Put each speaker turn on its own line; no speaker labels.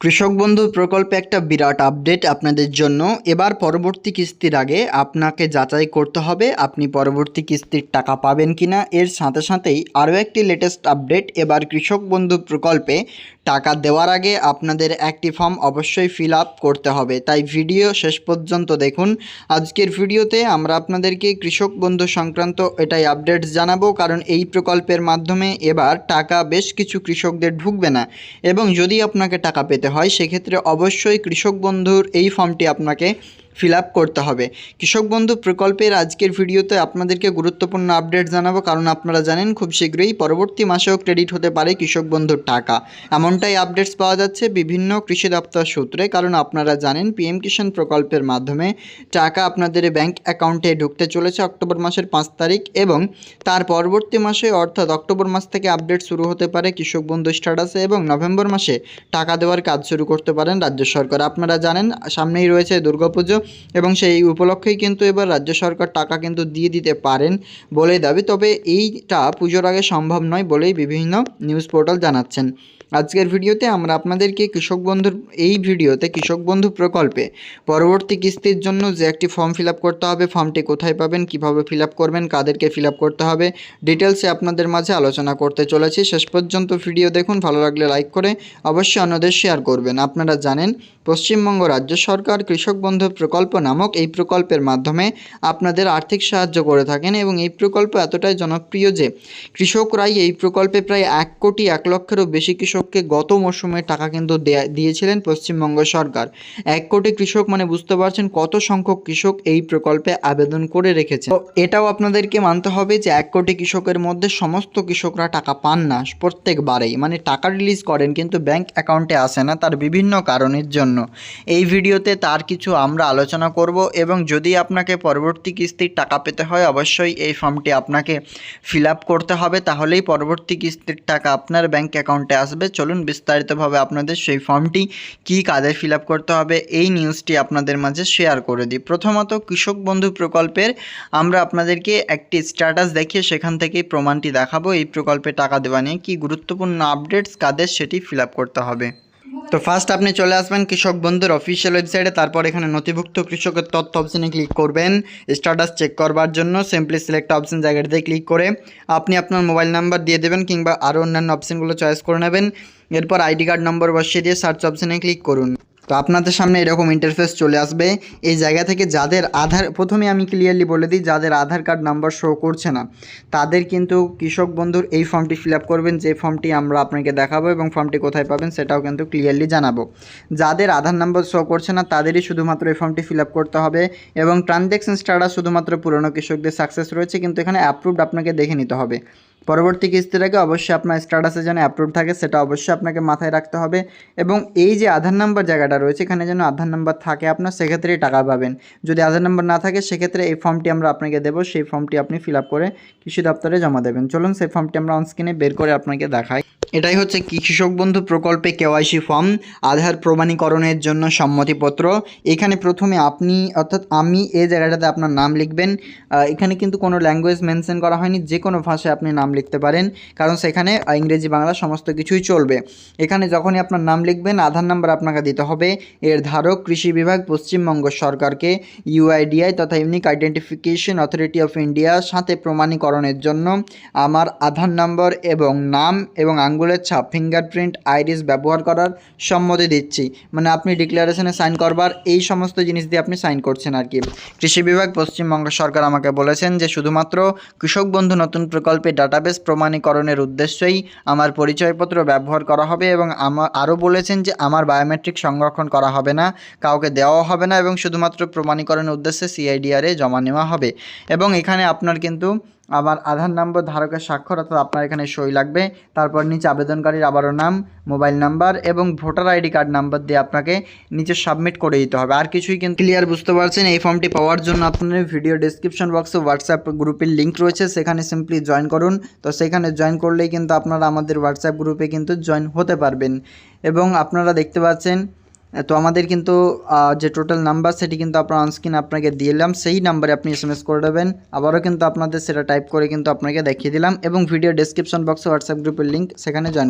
কৃষক বন্ধু প্রকল্পে একটা বিরাট আপডেট আপনাদের জন্য। এবার পরবর্তী কিস্তির আগে আপনাকে যাচাই করতে হবে আপনি পরবর্তী কিস্তির টাকা পাবেন কিনা। এর সাথে সাথেই আরও একটি লেটেস্ট আপডেট এবার কৃষক বন্ধু প্রকল্পে টাকা দেওয়ার আগে আপনাদের একটি ফর্ম অবশ্যই ফিল আপ করতে হবে। তাই ভিডিও শেষ পর্যন্ত দেখুন। আজকের ভিডিওতে আমরা আপনাদেরকে কৃষক বন্ধু সংক্রান্ত এটাই আপডেট জানাব। কারণ এই প্রকল্পের মাধ্যমে এবার টাকা বেশ কিছু কৃষকদের ঢুকবে না। এবং যদি আপনাকে টাকা পেতে হয় সেক্ষেত্রে অবশ্যই কৃষক বন্ধুর এই ফর্মটি আপনাকে ফিল আপ করতে হবে। কৃষক বন্ধু, প্রকল্পের আজকের ভিডিওতে আপনাদেরকে গুরুত্বপূর্ণ আপডেট জানাব। কারণ আপনারা জানেন, খুব শীঘ্রই পরবর্তী মাসেও ক্রেডিট হতে পারে কৃষক বন্ধুর টাকা। এমনটাই আপডেটস পাওয়া যাচ্ছে বিভিন্ন কৃষি দপ্তর সূত্রে। কারণ আপনারা জানেন পিএম কিষাণ প্রকল্পের মাধ্যমে টাকা আপনাদের ব্যাংক অ্যাকাউন্টে ঢুকতে চলেছে অক্টোবর মাসের পাঁচ তারিখ এবং তার পরবর্তী মাসে, অর্থাৎ অক্টোবর মাস থেকে আপডেট শুরু হতে পারে কৃষক বন্ধু স্ট্যাটাসে এবং নভেম্বর মাসে টাকা দেওয়ার কাজ শুরু করতে পারেন রাজ্য সরকার। আপনারা জানেন, সামনেই রয়েছে দুর্গাপুজো। এবং সেই উপলক্ষেই কিন্তু এবার রাজ্য সরকার টাকা কিন্তু দিয়ে দিতে পারেন বলে দাবি। তবে এইটা পুজোর আগে সম্ভব নয় বলেই বিভিন্ন নিউজ পোর্টাল জানাচ্ছেন। আজকের ভিডিওতে আমরা আপনাদেরকে কৃষক বন্ধুর, এই ভিডিওতে কৃষক বন্ধু প্রকল্পে পরবর্তী কিস্তির জন্য যে একটি ফর্ম ফিল করতে হবে ফর্মটি কোথায় পাবেন, কীভাবে ফিল করবেন, কাদেরকে ফিল করতে হবে ডিটেলসে আপনাদের মাঝে আলোচনা করতে চলেছি। শেষ পর্যন্ত ভিডিও দেখুন, ভালো লাগলে লাইক করে অবশ্যই অন্যদের শেয়ার করবেন। আপনারা জানেন, পশ্চিমবঙ্গ রাজ্য সরকার কৃষক বন্ধু প্রকল্প নামক এই প্রকল্পের মাধ্যমে আপনাদের আর্থিক সাহায্য করে থাকেন এবং এই প্রকল্প এতটাই জনপ্রিয় যে কৃষকরাই এই প্রকল্পে প্রায় এক কোটি এক লক্ষেরও বেশি কৃষককে গত মরশুমে টাকা কিন্তু দেয়া- দিয়েছিলেন পশ্চিমবঙ্গ সরকার। এক কোটি কৃষক মানে বুঝতে পারছেন কত সংখ্যক কৃষক এই প্রকল্পে আবেদন করে রেখেছে। এটাও আপনাদেরকে মানতে হবে যে এক কোটি কৃষকের মধ্যে সমস্ত কৃষকরা টাকা পান না প্রত্যেকবারেই। মানে টাকা রিলিজ করেন কিন্তু ব্যাংক অ্যাকাউন্টে আসে না তার বিভিন্ন কারণের জন্য। এই ভিডিওতে তার কিছু আমরা আলোচনা করব এবং যদি আপনাকে পরবর্তী কিস্তির টাকা পেতে হয় অবশ্যই এই ফর্মটি আপনাকে ফিল করতে হবে। তাহলেই পরবর্তী কিস্তির টাকা আপনার ব্যাংক অ্যাকাউন্টে আসবে। চলুন বিস্তারিতভাবে আপনাদের সেই ফর্মটি কি কাদের ফিল করতে হবে, এই নিউজটি আপনাদের মাঝে শেয়ার করে দিই। প্রথমত কৃষক বন্ধু প্রকল্পের, আমরা আপনাদেরকে একটি স্ট্যাটাস দেখিয়ে সেখান থেকেই প্রমাণটি দেখাবো। এই প্রকল্পে টাকা দেওয়া নিয়ে কী গুরুত্বপূর্ণ আপডেটস কাদের সেটি ফিল করতে হবে। তো ফার্স্ট আপনি চলে আসবেন কৃষক বন্ধুর অফিসিয়াল ওয়েবসাইটে তারপর এখানে নথিভুক্ত কৃষকের তথ্য অপশানে ক্লিক করবেন। স্ট্যাটাস চেক করবার জন্য সিম্পলি সিলেক্ট অপশান জায়গাটিতে ক্লিক করে আপনি আপনার মোবাইল নাম্বার দিয়ে দেবেন কিংবা আরও অন্যান্য অপশানগুলো চয়েস করে নেবেন। এরপর আইডি কার্ড নম্বর বসিয়ে দিয়ে সার্চ অপশানে ক্লিক করুন। তো আপনাদের সামনে এরকম ইন্টারফেস চলে আসবে। এই জায়গা থেকে যাদের আধার, প্রথমে আমি ক্লিয়ারলি বলে দিই, যাদের আধার কার্ড নাম্বার শো করছে না, তাদের কিন্তু কৃষক বন্ধুর এই ফর্মটি ফিল করবেন, যে ফর্মটি আমরা আপনাকে দেখাবো এবং ফর্মটি কোথায় পাবেন সেটাও কিন্তু ক্লিয়ারলি জানাব। যাদের আধার নাম্বার শো করছে না, তাদেরই শুধুমাত্র এই ফর্মটি ফিল করতে হবে এবং ট্রানজ্যাকশন স্টাটাস শুধুমাত্র পুরনো কৃষকদের সাকসেস রয়েছে, কিন্তু এখানে অ্যাপ্রুভড আপনাকে দেখে নিতে হবে। পরবর্তী কিস্তির আগে অবশ্যই আপনার স্ট্যাটাসে যেন অ্যাপ্রুভ থাকে, সেটা অবশ্যই আপনাকে মাথায় রাখতে হবে। এবং এই যে আধার নাম্বার জায়গাটা রয়েছে, এখানে যেন আধার নাম্বার থাকে, আপনার সেক্ষেত্রে টাকা পাবেন। যদি আধার নাম্বার না থাকে, সেক্ষেত্রে এই ফর্মটি আমরা আপনাকে দেবো, সেই ফর্মটি আপনি ফিল করে কৃষি দপ্তরে জমা দেবেন। চলুন সেই ফর্মটি আমরা অনস্ক্রিনে বের করে আপনাকে দেখাই। এটাই হচ্ছে কৃষক বন্ধু প্রকল্পে কেওয়াইসি ফর্ম আধার প্রমাণীকরণের জন্য সম্মতিপত্র। এখানে প্রথমে আপনি, অর্থাৎ আমি এই জায়গাটাতে আপনার নাম লিখবেন। এখানে কিন্তু কোনো ল্যাঙ্গুয়েজ মেনশন করা হয়নি, যে কোনো ভাষায় আপনি নাম লিখতে পারেন, কারণ সেখানে ইংরেজি, বাংলা সমস্ত কিছুই চলবে। এখানে যখনই আপনার নাম লিখবেন, আধার নাম্বার আপনাকে দিতে হবে। এর ধারক কৃষি বিভাগ পশ্চিমবঙ্গ সরকারকে ইউআইডিআই তথা ইউনিক আইডেন্টিফিকেশন অথরিটি অফ ইন্ডিয়ার সাথে প্রমাণীকরণের জন্য আমার আধার নম্বর এবং নাম এবং আঙ্গুলের ছাপ ফিঙ্গারপ্রিন্ট আইরিস ব্যবহার করার সম্মতি দিচ্ছি। মানে আপনি ডিক্লারেশনে সাইন করবার এই সমস্ত জিনিস দিয়ে আপনি সাইন করছেন আর কি। কৃষি বিভাগ, পশ্চিমবঙ্গ সরকার আমাকে বলেছেন যে শুধুমাত্র কৃষক বন্ধু নতুন প্রকল্পে ডাটাবেস প্রমাণীকরণের উদ্দেশ্যেই আমার পরিচয়পত্র ব্যবহার করা হবে এবং আমার আরও বলেছেন যে আমার বায়োমেট্রিক সংরক্ষণ করা হবে না, কাউকে দেওয়া হবে না এবং শুধুমাত্র প্রমাণীকরণের উদ্দেশ্যে সিআইডিআরে জমা নেওয়া হবে। এবং এখানে আপনার কিন্তু আমার আধার নম্বর ধারকের স্বাক্ষর অর্থাৎ আপনার এখানে সই লাগবে। তারপর নিচে আবেদনকারীর আবারও নাম, মোবাইল নাম্বার এবং ভোটার আইডি কার্ড নাম্বার দিয়ে আপনাকে নিচে সাবমিট করে দিতে হবে। আর কিছুই কিন্তু ক্লিয়ার বুঝতে পারছেন এই ফর্মটি পাওয়ার জন্য আপনার ভিডিও ডিসক্রিপশন বক্সে হোয়াটসঅ্যাপ গ্রুপের লিঙ্ক রয়েছে, সেখানে সিম্পলি জয়েন করুন। তো সেখানে জয়েন করলেই কিন্তু আপনারা আমাদের হোয়াটসঅ্যাপ গ্রুপে কিন্তু জয়েন হতে পারবেন। এবং আপনারা দেখতে পাচ্ছেন তো আমাদের কিন্তু যে টোটাল নাম্বার সেটি কিন্তু আপনার অনস্ক্রিন আপনাকে দিয়ে দিলাম। সেই নাম্বারে আপনি এস করে দেবেন। আবারও কিন্তু আপনাদের সেটা টাইপ করে কিন্তু আপনাকে দেখিয়ে দিলাম এবং ভিডিও ডেসক্রিপশন বক্সে হোয়াটসঅ্যাপ গ্রুপের লিঙ্ক সেখানে জয়েন